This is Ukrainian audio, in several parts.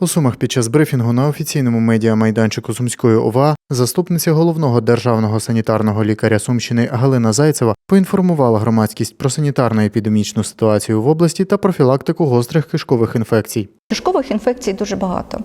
У Сумах під час брифінгу на офіційному медіамайданчику Сумської ОВА заступниця головного державного санітарного лікаря Сумщини Галина Зайцева поінформувала громадськість про санітарно-епідемічну ситуацію в області та профілактику гострих кишкових інфекцій. Кишкових інфекцій дуже багато.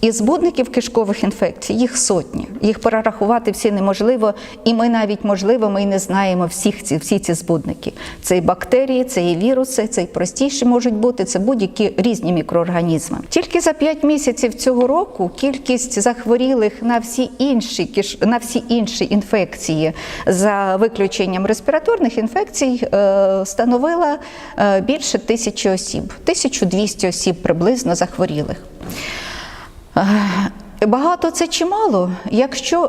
І збудників кишкових інфекцій їх сотні. Їх перерахувати всі неможливо, і ми навіть можливо ми не знаємо всіх ці всі ці збудники. Це і бактерії, це і віруси, це і простіші можуть бути. Це будь-які різні мікроорганізми. Тільки за 5 місяців цього року кількість захворілих на всі інші на всі інші інфекції, за виключенням респіраторних інфекцій, е, становила е, більше тисячі осіб, 1200 осіб приблизно захворілих. Е, Багато це чи мало? Якщо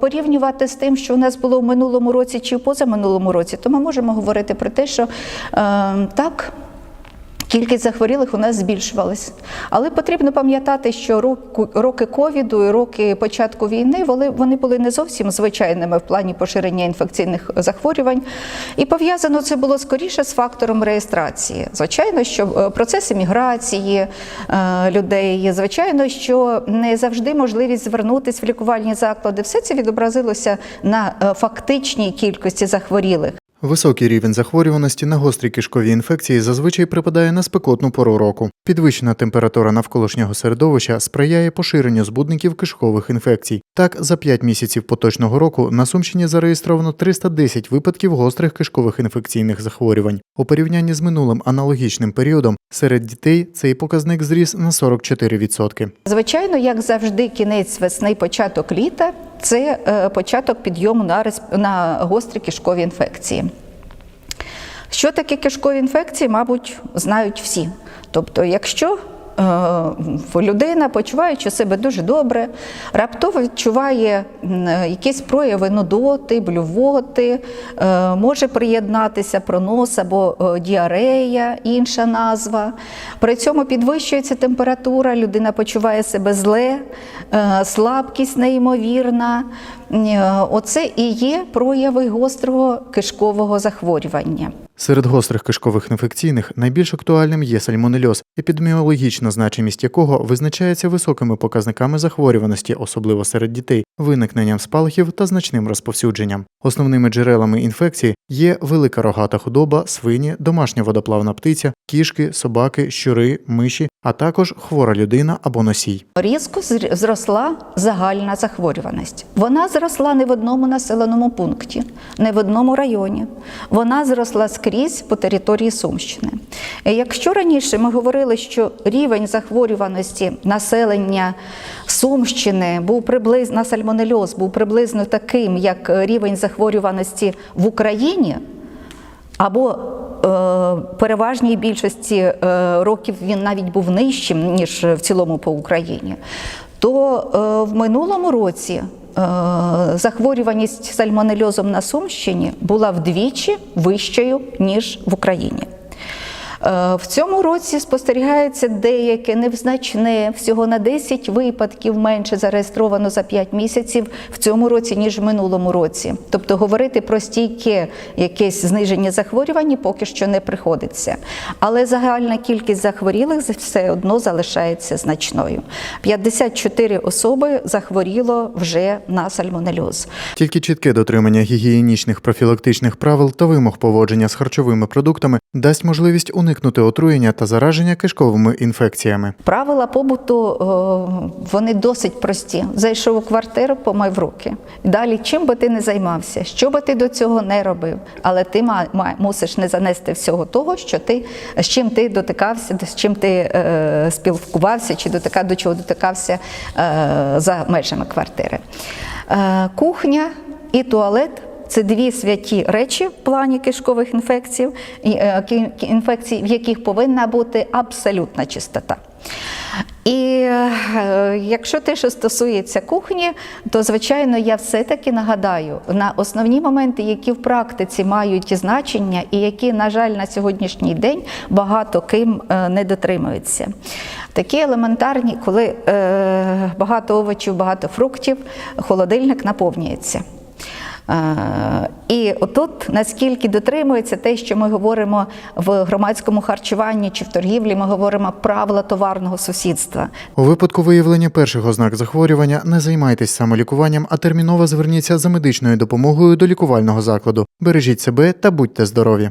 порівнювати з тим, що у нас було в минулому році чи позаминулому році, то ми можемо говорити про те, що так. Кількість захворілих у нас збільшувалась. Але потрібно пам'ятати, що роки ковіду і роки початку війни вони, були не зовсім звичайними в плані поширення інфекційних захворювань. І пов'язано це було скоріше з фактором реєстрації. Звичайно, що е, процеси міграції е, людей, звичайно, що не завжди можливість звернутися в лікувальні заклади. Все це відобразилося на е, фактичній кількості захворілих. Високий рівень захворюваності на гострі кишкові інфекції зазвичай припадає на спекотну пору року. Підвищена температура навколишнього середовища сприяє поширенню збудників кишкових інфекцій. Так, за 5 місяців поточного року на Сумщині зареєстровано 310 випадків гострих кишкових інфекційних захворювань. У порівнянні з минулим аналогічним періодом серед дітей цей показник зріс на 44%. Звичайно, як завжди, кінець весни, початок літа це е, початок підйому на, на гострі кишкові інфекції. Що таке кишкові інфекції, мабуть, знають всі. Тобто, якщо людина, почуваючи себе дуже добре, раптово відчуває якісь прояви нудоти, блювоти, е, може приєднатися пронос або е, діарея, інша назва. При цьому підвищується температура, людина почуває себе зле, е, слабкість неймовірна. Е, Оце і є прояви гострого кишкового захворювання. Серед гострих кишкових інфекційних найбільш актуальним є сальмонельоз, епідеміологічна значимість якого визначається високими показниками захворюваності, особливо серед дітей, виникненням спалахів та значним розповсюдженням. Основними джерелами інфекції є велика рогата худоба, свині, домашня водоплавна птиця, кішки, собаки, щури, миші, а також хвора людина або носій. Різко зросла загальна захворюваність. Вона зросла не в одному населеному пункті, не в одному районі. Вона зросла скрізь по території Сумщини. Якщо раніше ми говорили, що рівень захворюваності населення Сумщини був приблизно на сальмонельоз був приблизно таким, як рівень захворюваності в Україні, або переважній більшості е, років він навіть був нижчим, ніж в цілому по Україні, то е, в минулому році е, захворюваність сальмонельозом на Сумщині була вдвічі вищою, ніж в Україні. Е, В цьому році спостерігається деяке невзначне, всього на 10 випадків менше зареєстровано за 5 місяців в цьому році, ніж в минулому році. Тобто говорити про стійке якесь зниження захворювань поки що не приходиться. Але загальна кількість захворілих все одно залишається значною. 54 особи захворіло вже на сальмонельоз. Тільки чітке дотримання гігієнічних профілактичних правил та вимог поводження з харчовими продуктами дасть можливість уникнути отруєння та зараження кишковими інфекціями. Правила побуту вони досить прості. Зайшов у квартиру, помив руки. Далі, чим би ти не займався, що би ти до цього не робив, але ти мусиш не занести всього того, що ти з чим ти дотикався, з чим ти е, спілкувався, чи дотика, до чого дотикався е, за межами квартири. Е, кухня і туалет. Це дві святі речі в плані кишкових інфекцій, е, інфекцій, в яких повинна бути абсолютна чистота. І е, якщо те, що стосується кухні, то звичайно я все-таки нагадаю на основні моменти, які в практиці мають значення, і які, на жаль, на сьогоднішній день багато ким е, не дотримуються. Такі елементарні, коли багато овочів, багато фруктів, холодильник наповнюється. І отут наскільки дотримується те, що ми говоримо в громадському харчуванні чи в торгівлі, ми говоримо правила товарного сусідства. У випадку виявлення перших ознак захворювання не займайтесь самолікуванням, а терміново зверніться за медичною допомогою до лікувального закладу. Бережіть себе та будьте здорові!